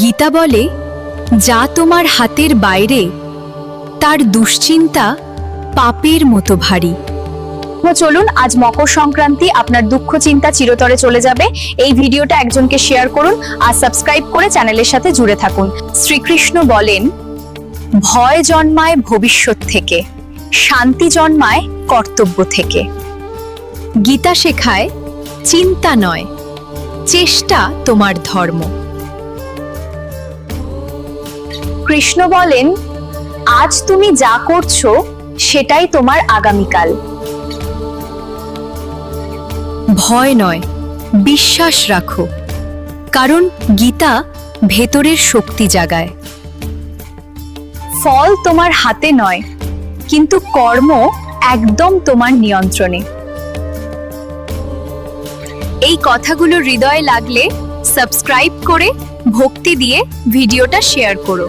গীতা বলে, যা তোমার হাতের বাইরে, তার দুশ্চিন্তা পাপের মতো ভারী। চলুন, আজ মকর সংক্রান্তি, আপনার দুঃখ, চিন্তা চিরতরে চলে যাবে। এই ভিডিওটা একজনকে শেয়ার করুন আর সাবস্ক্রাইব করে চ্যানেলের সাথে জুড়ে থাকুন। শ্রীকৃষ্ণ বলেন, ভয় জন্মায় ভবিষ্যৎ থেকে, শান্তি জন্মায় কর্তব্য থেকে। গীতা শেখায়, চিন্তা নয়, চেষ্টা তোমার ধর্ম। কৃষ্ণ বলেন, আজ তুমি যা করছ, সেটাই তোমার আগামীকাল। ভয় নয়, বিশ্বাস রাখো, কারণ গীতা ভেতরের শক্তি জাগায়। ফল তোমার হাতে নয়, কিন্তু কর্ম একদম তোমার নিয়ন্ত্রণে। এই কথাগুলো হৃদয়ে লাগলে সাবস্ক্রাইব করে ভক্তি দিয়ে ভিডিওটা শেয়ার করো।